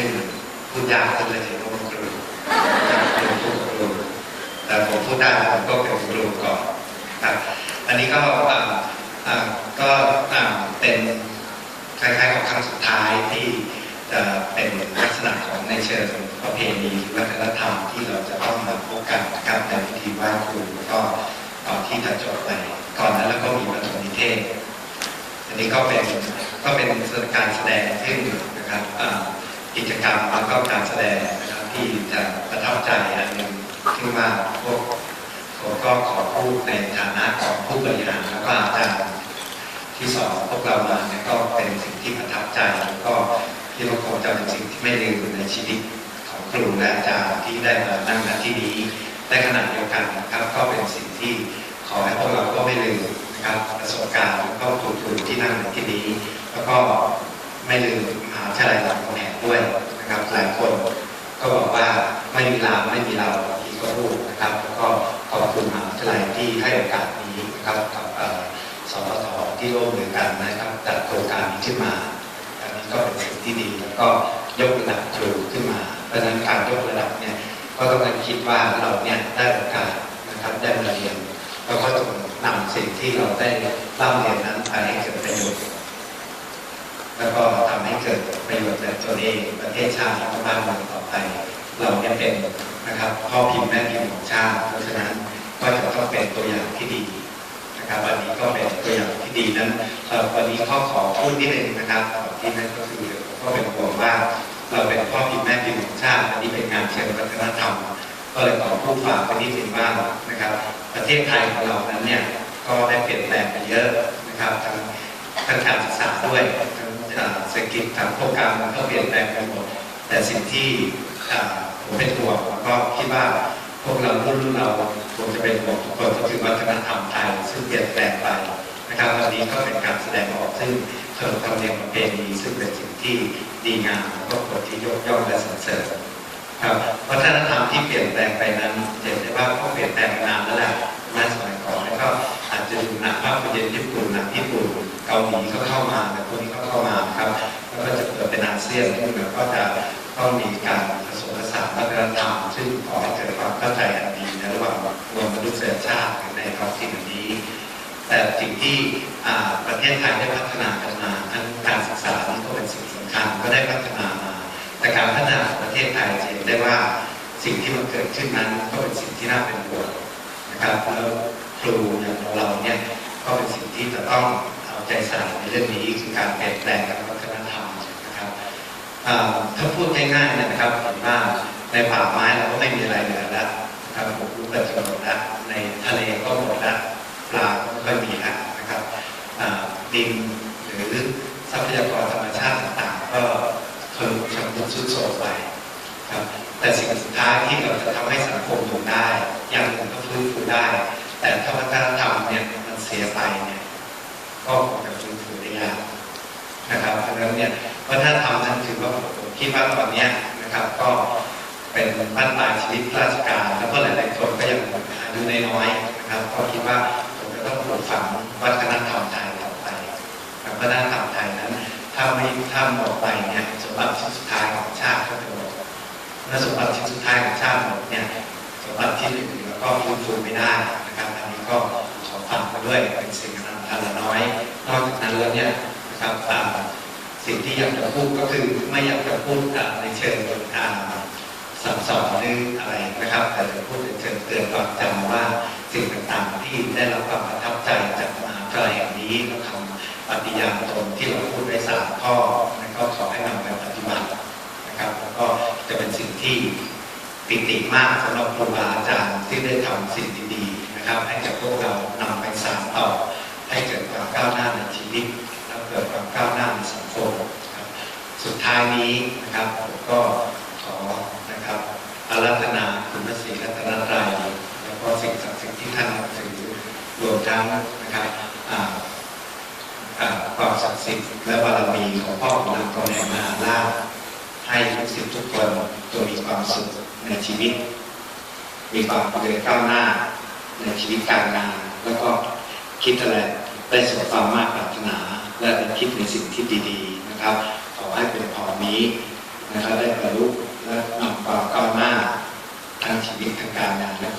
ซึ่งพูดยากจนเลยเพราะว่าครูจากเป็นผู้ครูแต่ผมพูดได้ผมก็เป็นครูก่อนครับ อันนี้ก็ก็เป็นคล้ายๆกับครั้งสุดท้ายที่จะเป็นลักษณะของในเชิงประเพณีวัฒนธรรมที่เราจะต้องมาพบกันนะครับในพิธีไหว้ครูแล้วก็ก่อนที่จะจบไปก่อนนั้นแล้วก็มีปฐมนิเทศ อันนี้ก็เป็นก็เป็นการแสดงซึ่งนะครับ กิจกรรมแล้วก็การแสดงนะครับที่จะประทับใจอันหนึ่งที่ว่าพวกผมก็ขอพูดในฐานะของผู้บริหารแล้วก็อาจารย์ที่สอนพวกเรามาเนี่ยก็เป็นสิ่งที่ประทับใจ แล้วก็ที่เราคงจะเป็นสิ่งที่ไม่ลืมในชีวิตของครูและอาจารย์ที่ได้มานั่งณที่นี้ในขณะเดียวกันนะครับ ก็เป็นสิ่งที่ขอให้พวกเราก็ไม่ลืมนะครับประสบการณ์แล้วก็ครูครูที่นั่งในที่นี้ แล้วก็ไม่ลืมมหาวิทยาลัยรา ด้วยนะครับหลายคนก็บอกว่าไม่มีเราไม่มีเราที่ก็พูดนะครับแล้วก็ขอบคุณมหาวิทยาลัยที่ให้โอกาสนี้นะครับกับสปทที่ร่วมมือกันนะครับจัดโครงการนี้ขึ้นมาอันนี้ก็เป็นสิ่งที่ดีแล้วก็ยกระดับครูขึ้นมา เพราะฉะนั้นการยกระดับเนี่ยก็ต้องการคิดว่าเราเนี่ยได้โอกาสนะครับได้มาเรียนแล้วก็ต้องนำสิ่งที่เราได้เล่าเรียนนั้นไปให้เกิดประโยชน์ แล้วก็ทำให้เกิดประโยชน์แก่ตัวเองประเทศชาติและบ้านเมืองต่อไป เราเนี่ยเป็นนะครับพ่อพิมพ์แม่พิมพ์ของชาติเพราะฉะนั้นก็จะต้องเป็นตัวอย่างที่ดีนะครับวันนี้ก็เป็นตัวอย่างที่ดีนั้นวันนี้ข้อขอพูดนิดนึงนะครับที่นั่นก็คือก็เป็นห่วงว่าเราเป็นพ่อพิมพ์แม่พิมพ์ของชาติอันนี้เป็นงานเชิงวัฒนธรรมก็เลยขอผู้ฝากไปนิดนึงว่านะครับ ประเทศไทยของเรานั้นเนี่ยก็ได้เปลี่ยนแปลงไปเยอะนะครับทั้งทั้งการศึกษาด้วยทั้ง เศรษฐกิจทั้งโครงการมันก็เปลี่ยนแปลงไปหมด แต่สิ่งที่ผมเป็นห่วงก็คิดว่าพวกเรารุ่นรุ่นเราควรจะเป็นห่วงทุกคนก็คือวัฒนธรรมไทยซึ่งเปลี่ยนแปลงไปนะครับวันนี้ก็เป็นการแสดงออกซึ่งขนบธรรมเนียมประเพณีซึ่งเป็นสิ่งที่ดีงามแล้วก็ควรที่ยกย่องและสรรเสริญครับวัฒนธรรมที่เปลี่ยนแปลงไปนั้นเห็นได้ว่าก็เปลี่ยนแปลงนานแล้วแหละเมื่อสมัยก่อนแล้วก็ จจะดูหนังภาพยนตร์ญี่ปุ่นหนังญี่ปุ่นเกาหลีก็เข้ามาแต่พวกนี้ก็เข้ามาครับแล้วก็จะเกิดเป็นอาเซียนซึ่งก็จะต้องมีการผสมผสานวัฒนธรรมซึ่งขอให้เกิดความเข้าใจอันดีในระหว่างมวลมนุษยชาติในท้องถิ่นนี้ แต่สิ่งที่ประเทศไทยได้พัฒนากันมาทั้งการศึกษานี่ก็เป็นสิ่งสำคัญก็ได้พัฒนามาแต่การพัฒนาประเทศไทยเห็นได้ว่าสิ่งที่มันเกิดขึ้นนั้นก็เป็นสิ่งที่น่าเป็นห่วงนะครับแล้ว ครูอย่างเราเนี่ยก็เป็นสิ่งที่จะต้องเอาใจใส่ในเรื่องนี้คือการเปลี่ยนแปลงทางวัฒนธรรมนะครับถ้าพูดง่ายๆนะครับเห็นว่าในป่าไม้เราก็ไม่มีอะไรเหลือแล้วนะครับผมรู้แบบจมดแล้วในทะเลก็หมดแล้วปลาก็ไม่ค่อยมีแล้วนะครับดินหรือทรัพยากรธรรมชาติต่างๆ ก็คือชำรุดทรุดโทรมไปครับแต่สิ่งสุดท้ายที่เราจะทำให้สังคมอยู่ได้ย่างหนึ่งก็ฟื้นฟูได้ แต่ถ้าวัฒนธรรมเนี่ยมันเสียไปเนี่ยก็คงจะฟื้นฟูได้ยากนะครับเพราะฉะนั้นเนี่ยวัฒนธรรมนั้นถือว่าผมคิดว่าตอนเนี้ยนะครับ ก็เป็นบ้านปลายชีวิตราชการ แล้วก็หลาย ๆ คนก็ยังอายุน้อยๆนะครับก็คิดว่าผมจะต้องปลูกฝังวัฒนธรรมไทยต่อไปวัฒนธรรมไทยนั้นถ้าไม่ถ้าหมดไปเนี่ยสมบัติสุดท้ายของชาติก็จะหมดเมื่อสมบัติสุดท้ายของชาติหมดเนี่ยสมบัติที่เหลือก็ฟื้นฟูไม่ได้ ด้วยเป็นสิ่งอันละน้อย นอกจากนั้นแล้วเนี่ยนะครับสิ่งที่อยากจะพูดก็คือไม่อยากจะพูดในเชิงอ่าสั่งสอนหรืออะไรนะครับ แต่จะพูดในเชิงเตือนความจำว่าสิ่งต่างๆที่ได้รับความประทับใจจากมหาวิทยาลัยแห่งนี้ก็ทำปฏิญาณตนที่เราพูดไว้สามข้อแล้วก็ขอให้นำไปปฏิบัตินะครับแล้วก็จะเป็นสิ่งที่ปิติมากสำหรับครูบาอาจารย์ที่ได้ทำสิ่งดีๆนะครับให้กับพวกเรานำไปสานต่อ ให้เเก้าวหน้าในชีวิตแล้วเกิดความก้าวหน้าในสังคมครับสุดท้ายนี้นะครับผมก็ขอนะครับอารัธนาคุณพระศรีรัตนตรัยแล้วก็สิ่งศักดิ์สิทธิ์ที่ท่านถือรวมทั้งนะครับความศักดิ์สิทธิ์และบารมีของพ่อของนางกรแหงมหาราชให้ทุกสิ่งทุกคนจงมีความสุขในชีวิต มีความเจริญก้าวหน้าในชีวิตการงาน แล้วก็คิดอะไร ได้สมความมากปรารถนา และได้คิดในสิ่งที่ดีๆนะครับ ขอให้เป็นพรนี้นะครับได้บรรลุและนำความก้าวหน้าทางชีวิตทางการงานและ